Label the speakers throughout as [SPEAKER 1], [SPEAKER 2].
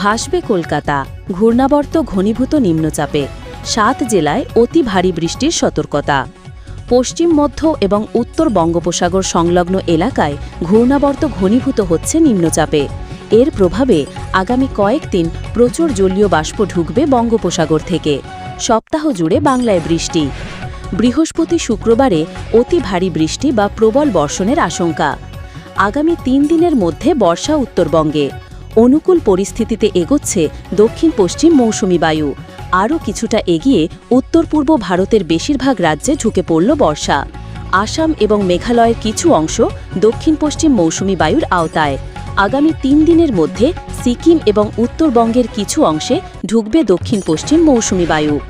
[SPEAKER 1] ভাসবে কলকাতা। ঘূর্ণাবর্ত ঘনীভূত নিম্নচাপে। সাত জেলায় অতি ভারী বৃষ্টির সতর্কতা। পশ্চিম, মধ্য এবং উত্তর বঙ্গোপসাগর সংলগ্ন এলাকায় ঘূর্ণাবর্ত ঘনীভূত হচ্ছে নিম্নচাপে। এর প্রভাবে আগামী কয়েকদিন প্রচুর জলীয় বাষ্প ঢুকবে বঙ্গোপসাগর থেকে। সপ্তাহ জুড়ে বাংলায় বৃষ্টি। বৃহস্পতি শুক্রবারে অতি ভারী বৃষ্টি বা প্রবল বর্ষণের আশঙ্কা। আগামী তিন দিনের মধ্যে বর্ষা উত্তরবঙ্গে। অনুকূল পরিস্থিতিতে এগোচ্ছে দক্ষিণ পশ্চিম মৌসুমি বায়ু। আরও কিছুটা এগিয়ে উত্তর পূর্ব ভারতের বেশিরভাগ রাজ্যে ঢুকে পড়ল বর্ষা। আসাম এবং মেঘালয়ের কিছু অংশ দক্ষিণ পশ্চিম মৌসুমি বায়ুর আওতায়। আগামী তিন দিনের মধ্যে সিকিম এবং উত্তরবঙ্গের কিছু অংশে ঢুকবে দক্ষিণ পশ্চিম মৌসুমি বায়ু।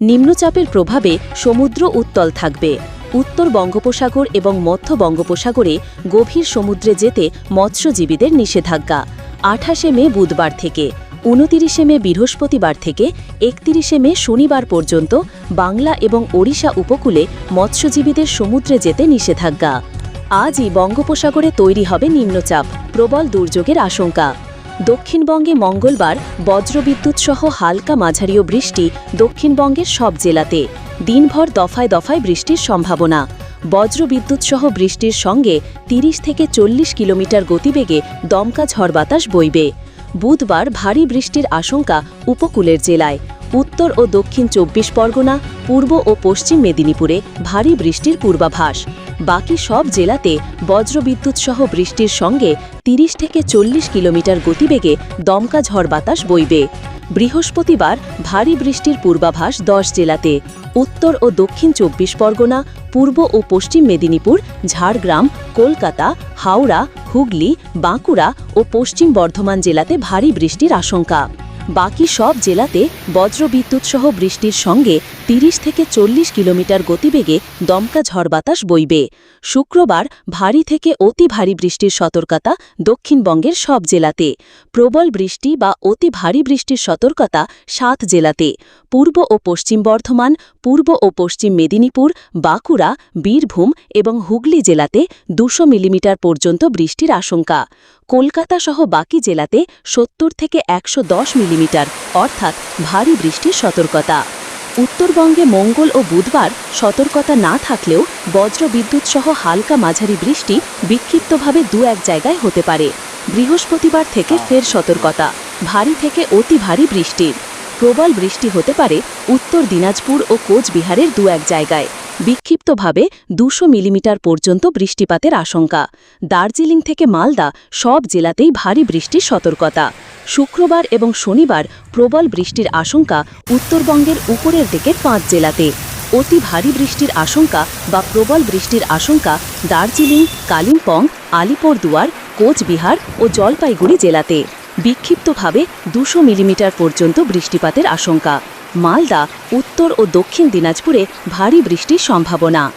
[SPEAKER 1] নিম্নচাপের প্রভাবে সমুদ্র উত্তল থাকবে। উত্তর বঙ্গোপসাগর এবং মধ্য বঙ্গোপসাগরে গভীর সমুদ্রে যেতে মৎস্যজীবীদের নিষেধাজ্ঞা। আঠাশে মে বুধবার থেকে, উনতিরিশে মে বৃহস্পতিবার থেকে, একতিরিশে মে শনিবার পর্যন্ত বাংলা এবং ওড়িশা উপকূলে মৎস্যজীবীদের সমুদ্রে যেতে নিষেধাজ্ঞা। আজই বঙ্গোপসাগরে তৈরি হবে নিম্নচাপ, প্রবল দুর্যোগের আশঙ্কা। দক্ষিণবঙ্গে মঙ্গলবার বজ্রবিদ্যুৎ সহ হালকা মাঝারিও বৃষ্টি দক্ষিণবঙ্গের সব জেলাতে। দিনভর দফায় দফায় বৃষ্টির সম্ভাবনা। বজ্রবিদ্যুৎ সহ বৃষ্টির সঙ্গে ৩০ থেকে চল্লিশ কিলোমিটার গতিবেগে দমকা ঝড় বাতাস বইবে। বুধবার ভারী বৃষ্টির আশঙ্কা উপকূলের জেলায়। উত্তর ও দক্ষিণ চব্বিশ পরগনা, পূর্ব ও পশ্চিম মেদিনীপুরে ভারী বৃষ্টির পূর্বাভাস। বাকি সব জেলাতে বজ্রবিদ্যুৎ সহ বৃষ্টির সঙ্গে ৩০ থেকে চল্লিশ কিলোমিটার গতিবেগে দমকা ঝড় বাতাস বইবে। বৃহস্পতিবার ভারী বৃষ্টির পূর্বাভাস দশ জেলাতে। উত্তর ও দক্ষিণ চব্বিশ পরগনা পূর্ব ও পশ্চিম মেদিনীপুর, ঝাড়গ্রাম, কলকাতা, হাওড়া, হুগলি, বাঁকুড়া ও পশ্চিম বর্ধমান জেলাতে ভারী বৃষ্টির আশঙ্কা। বাকি সব জেলাতে বজ্রবিদ্যুৎ সহ বৃষ্টির সঙ্গে ৩০ থেকে চল্লিশ কিলোমিটার গতিবেগে দমকা ঝড় বাতাস বইবে। শুক্রবার ভারী থেকে অতি ভারী বৃষ্টির সতর্কতা দক্ষিণবঙ্গের সব জেলাতে। প্রবল বৃষ্টি বা অতি ভারী বৃষ্টির সতর্কতা সাত জেলাতে। পূর্ব ও পশ্চিম বর্ধমান, পূর্ব ও পশ্চিম মেদিনীপুর, বাঁকুড়া, বীরভূম এবং হুগলি জেলাতে দুশো মিলিমিটার পর্যন্ত বৃষ্টির আশঙ্কা। কলকাতা সহ বাকি জেলাতে সত্তর থেকে একশো দশ মিলিমিটার অর্থাৎ ভারী বৃষ্টির সতর্কতা। উত্তরবঙ্গে মঙ্গল ও বুধবার সতর্কতা না থাকলেও বজ্রবিদ্যুৎ সহ হালকা মাঝারি বৃষ্টি বিক্ষিপ্তভাবে দু এক জায়গায় হতে পারে। বৃহস্পতিবার থেকে ফের সতর্কতা ভারী থেকে অতি ভারী বৃষ্টির। প্রবল বৃষ্টি হতে পারে উত্তর দিনাজপুর ও কোচবিহারের দু এক জায়গায়। বিক্ষিপ্তভাবে দুশো মিলিমিটার পর্যন্ত বৃষ্টিপাতের আশঙ্কা। দার্জিলিং থেকে মালদা সব জেলাতেই ভারী বৃষ্টির সতর্কতা। শুক্রবার এবং শনিবার প্রবল বৃষ্টির আশঙ্কা উত্তরবঙ্গের উপরের দিকের পাঁচ জেলাতে। অতি ভারী বৃষ্টির আশঙ্কা বা প্রবল বৃষ্টির আশঙ্কা দার্জিলিং, কালিম্পং, আলিপুরদুয়ার, কোচবিহার ও জলপাইগুড়ি জেলাতে। বিক্ষিপ্তভাবে দুশো মিলিমিটার পর্যন্ত বৃষ্টিপাতের আশঙ্কা। মালদা উত্তর ও দক্ষিণ দিনাজপুরে ভারী বৃষ্টির সম্ভাবনা।